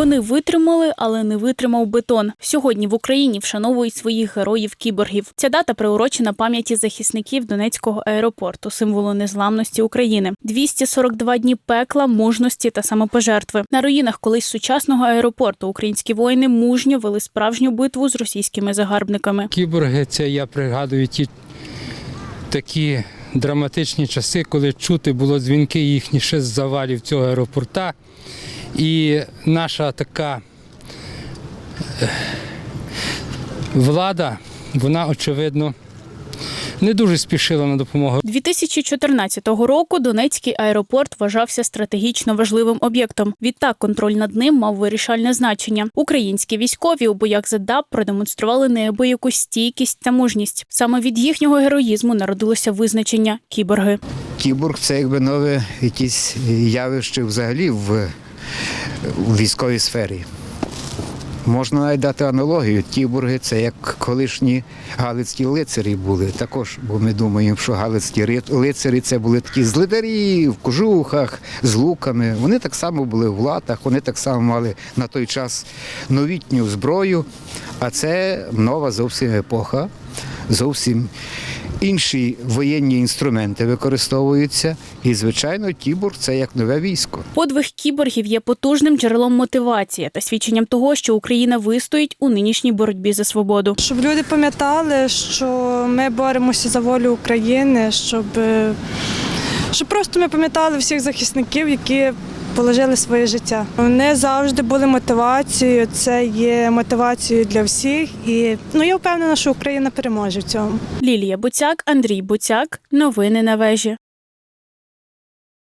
Вони витримали, але не витримав бетон. Сьогодні в Україні вшановують своїх героїв-кіборгів. Ця дата приурочена пам'яті захисників Донецького аеропорту, символу незламності України. 242 дні пекла, мужності та самопожертви. На руїнах колись сучасного аеропорту українські воїни мужньо вели справжню битву з російськими загарбниками. Кіборги, це я пригадую ті такі драматичні часи, коли чути було дзвінки їхні ще з завалів цього аеропорта. І наша така е, влада, вона, очевидно, не дуже спішила на допомогу. 2014 року Донецький аеропорт вважався стратегічно важливим об'єктом. Відтак контроль над ним мав вирішальне значення. Українські військові у боях за ДАП продемонстрували неабияку стійкість та мужність. Саме від їхнього героїзму народилося визначення кіборги. Кіборг це якби нове якесь явище взагалі в, у військовій сфері. Можна навіть дати аналогію. Кіборги це як колишні галицькі лицарі були. Також, бо ми думаємо, що галицькі лицарі це були такі злидарі в кожухах, з луками. Вони так само були в латах, вони так само мали на той час новітню зброю. А це нова зовсім епоха, зовсім інші воєнні інструменти використовуються. І, звичайно, кіборг це як нове військо. Подвиг кіборгів є потужним джерелом мотивації та свідченням того, що Україна вистоїть у нинішній боротьбі за свободу. Щоб люди пам'ятали, що ми боремося за волю України, щоб, е, щоб просто ми пам'ятали всіх захисників, які положили своє життя. Вони завжди були мотивацією, це є мотивацією для всіх. І ну я впевнена, що Україна переможе в цьому. Лілія Буцяк, Андрій Буцяк. Новини на вежі.